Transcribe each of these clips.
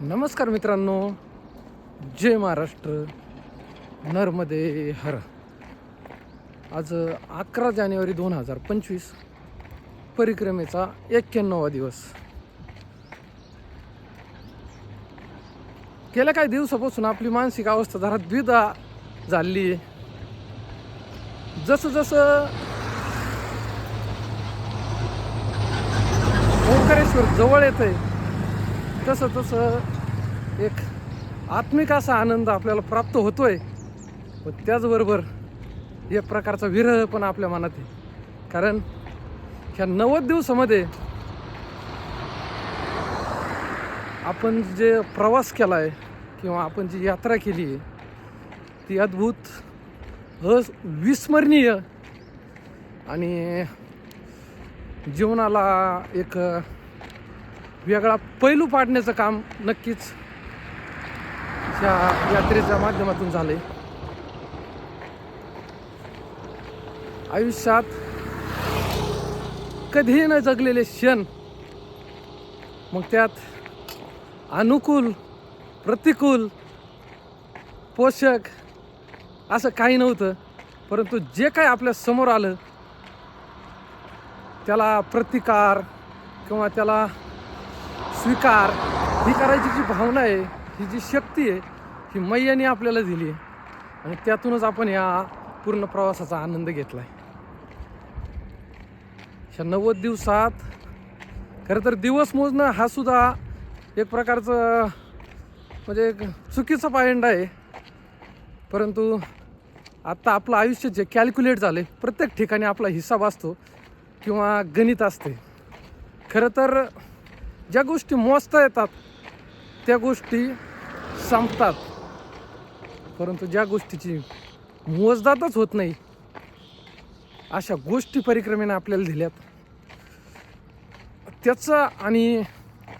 नमस्कार मित्रांनो. जय महाराष्ट्र. नर्मदे हर. आज अकरा जानेवारी दोन हजार पंचवीस. परिक्रमेचा एक्क्याण्णवा दिवस. गेल्या काही दिवसापासून आपली मानसिक अवस्था जरा द्विधा झाली. आहे जसं जसं ओंकारेश्वर जवळ येत आहे तसं तसं एक आत्मिक असा आनंद आपल्याला प्राप्त होतोय. पण त्याचबरोबर एक प्रकारचा विरह पण आपल्या मनात आहे. कारण ह्या नव्वद दिवसामध्ये आपण जे प्रवास केला आहे किंवा आपण जी यात्रा केली आहे ती अद्भुत अविस्मरणीय आणि जीवनाला एक वेगळा पैलू पाडण्याचं काम नक्कीच या यात्रेच्या माध्यमातून झाले. आयुष्यात कधीही न जगलेले क्षण मग त्यात अनुकूल प्रतिकूल पोषक असं काही नव्हतं परंतु जे काही आपल्यासमोर आलं त्याला प्रतिकार किंवा त्याला स्वीकार ही करायची जी भावना आहे ही जी शक्ती आहे ही मैयाने आपल्याला दिली आहे. आणि त्यातूनच आपण या पूर्ण प्रवासाचा आनंद घेतला आहे ह्या नव्वद दिवसात खरं तर दिवस मोजणं हा सुद्धा एक प्रकारचं म्हणजे एक चुकीचं पायंडा आहे. परंतु आत्ता आपलं आयुष्य जे कॅल्क्युलेट झालं आहे प्रत्येक ठिकाणी आपला हिसाब असतो किंवा गणित असते. खरं तर ज्या गोष्टी मोजता येतात त्या गोष्टी संपतात परंतु ज्या गोष्टीची मोजदातच होत नाही अशा गोष्टी परिक्रमेने आपल्याला दिल्यात. त्याचा आणि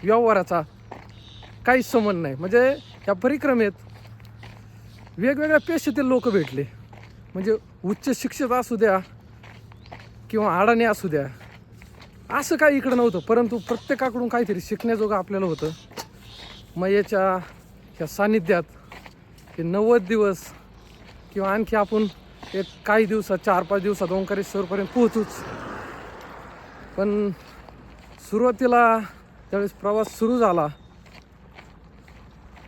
व्यवहाराचा काही संबंध नाही. म्हणजे या परिक्रमेत वेगवेगळ्या पेशातील लोक भेटले. म्हणजे उच्च शिक्षित असू द्या किंवा अडाणी असू द्या असं काही इकडं नव्हतं. परंतु प्रत्येकाकडून काहीतरी शिकण्याजोगं आपल्याला होतं. मग याच्या ह्या सान्निध्यात हे नव्वद दिवस किंवा आणखी आपण एक काही दिवसात चार पाच दिवसात ओंकारेश्वरपर्यंत पोहोचूच. पण सुरुवातीला ज्यावेळेस प्रवास सुरू झाला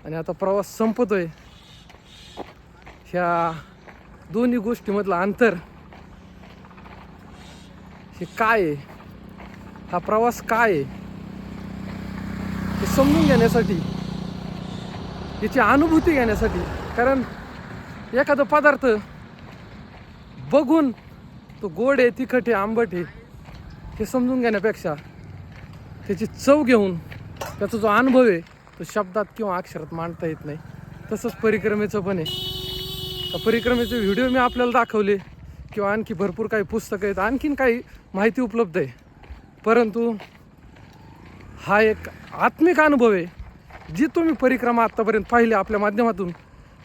आणि आता प्रवास संपतोय. ह्या दोन्ही गोष्टीमधलं अंतर हे काय आहे? हा प्रवास काय आहे? हे समजून घेण्यासाठी याची अनुभूती घेण्यासाठी. कारण एखादा पदार्थ बघून तो गोड आहे तिखट आहे आंबट आहे हे समजून घेण्यापेक्षा त्याची चव घेऊन त्याचा जो अनुभव आहे तो शब्दात किंवा अक्षरात मांडता येत नाही. तसंच परिक्रमेचं पण आहे. त्या परिक्रमेचे व्हिडिओ मी आपल्याला दाखवले किंवा आणखी भरपूर काही पुस्तकं आहेत आणखीन काही माहिती उपलब्ध आहे. परंतु हा एक आत्मिक अनुभव आहे. जी तुम्ही परिक्रमा आत्तापर्यंत पाहिली आपल्या माध्यमातून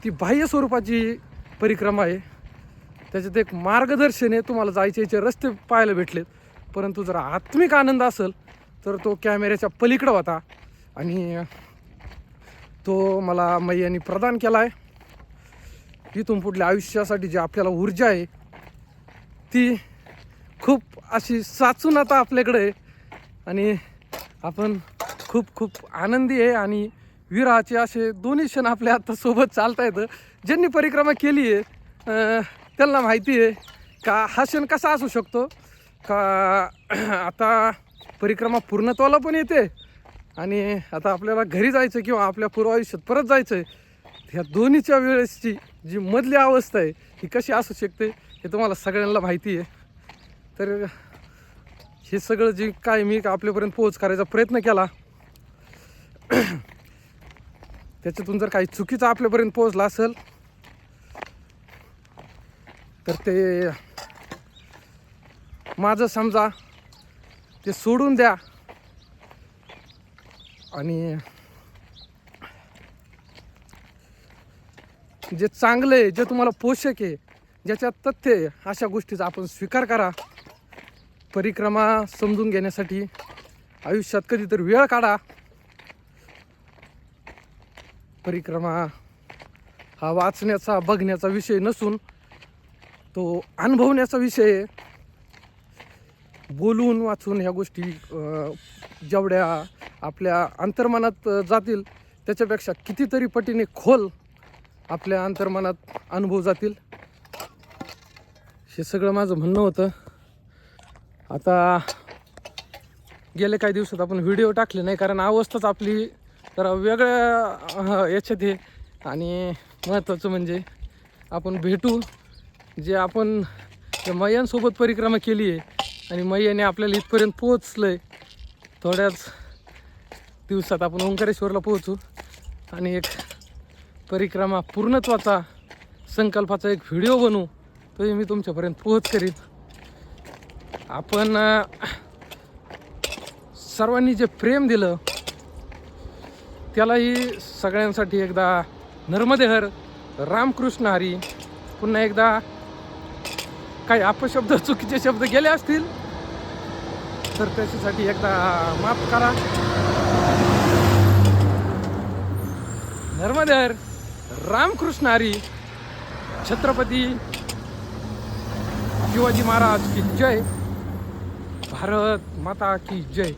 ती बाह्य स्वरूपाची परिक्रमा आहे. त्याच्यात एक मार्गदर्शन आहे तुम्हाला जायचे याचे रस्ते पाहायला भेटलेत. परंतु जर आत्मिक आनंद असेल तर तो कॅमेऱ्याच्या पलीकडं होता. आणि तो मला मैयानी प्रदान केला आहे इथून पुढल्या आयुष्यासाठी जी आपल्याला ऊर्जा आहे ती खूप अशी साचून आता आपल्याकडे आहे. आणि आपण खूप खूप आनंदी आहे आणि विराचे असे दोन्ही क्षण आपल्या आता सोबत चालता येतं. ज्यांनी परिक्रमा केली आहे त्यांना माहिती आहे का हा क्षण कसा असू शकतो? का आता परिक्रमा पूर्णत्वाला पण येते आणि आता आपल्याला घरी जायचं किंवा आपल्या पूर्व आयुष्यात परत जायचं आहे ह्या दोन्हीच्या वेळेसची जी मधली अवस्था आहे ही कशी असू शकते हे तुम्हाला सगळ्यांना माहिती आहे. तर हे सगळं जे काय मी आपल्यापर्यंत पोहोच करायचा प्रयत्न केला त्याच्यातून जर काही चुकीचं आपल्यापर्यंत पोहोचलं असेल तर ते माझं समजा ते सोडून द्या. आणि जे चांगलं आहे जे तुम्हाला पोषक आहे ज्याच्यात तथ्य आहे अशा गोष्टीचा आपण स्वीकार करा. परिक्रमा समजून घेण्यासाठी आयुष्यात कधीतरी वेळ काढा. परिक्रमा हा वाचण्याचा बघण्याचा विषय नसून तो अनुभवण्याचा विषय आहे. बोलून वाचून ह्या गोष्टी जेवढ्या आपल्या अंतर्मनात जातील त्याच्यापेक्षा कितीतरी पटीने खोल आपल्या अंतर्मनात अनुभव जातील. हे सगळं माझं म्हणणं होतं. आता गेले काही दिवसात आपण व्हिडिओ टाकले नाही कारण अवस्थाच आपली तर वेगळ्या याच्यात आहे आणि महत्त्वाचं म्हणजे आपण भेटू जे आपण त्या मैयांसोबत परिक्रमा केली आहे. आणि मैयाने आपल्याला इथपर्यंत पोहोचलं आहे थोड्याच दिवसात आपण ओंकारेश्वरला पोहोचू. आणि एक परिक्रमा पूर्णत्वाचा संकल्पाचा एक व्हिडिओ बनवू तोही मी तुमच्यापर्यंत पोहोच करीन. आपण सर्वांनी जे प्रेम दिलं त्यालाही सगळ्यांसाठी एकदा नर्मदेहर रामकृष्ण हरी पुन्हा एकदा काही अपशब्द चुकीचे शब्द गेले असतील तर त्याच्यासाठी एकदा माफ करा. नर्मदेहर रामकृष्ण हरी छत्रपती शिवाजी महाराज की जय. भारत माता की जय.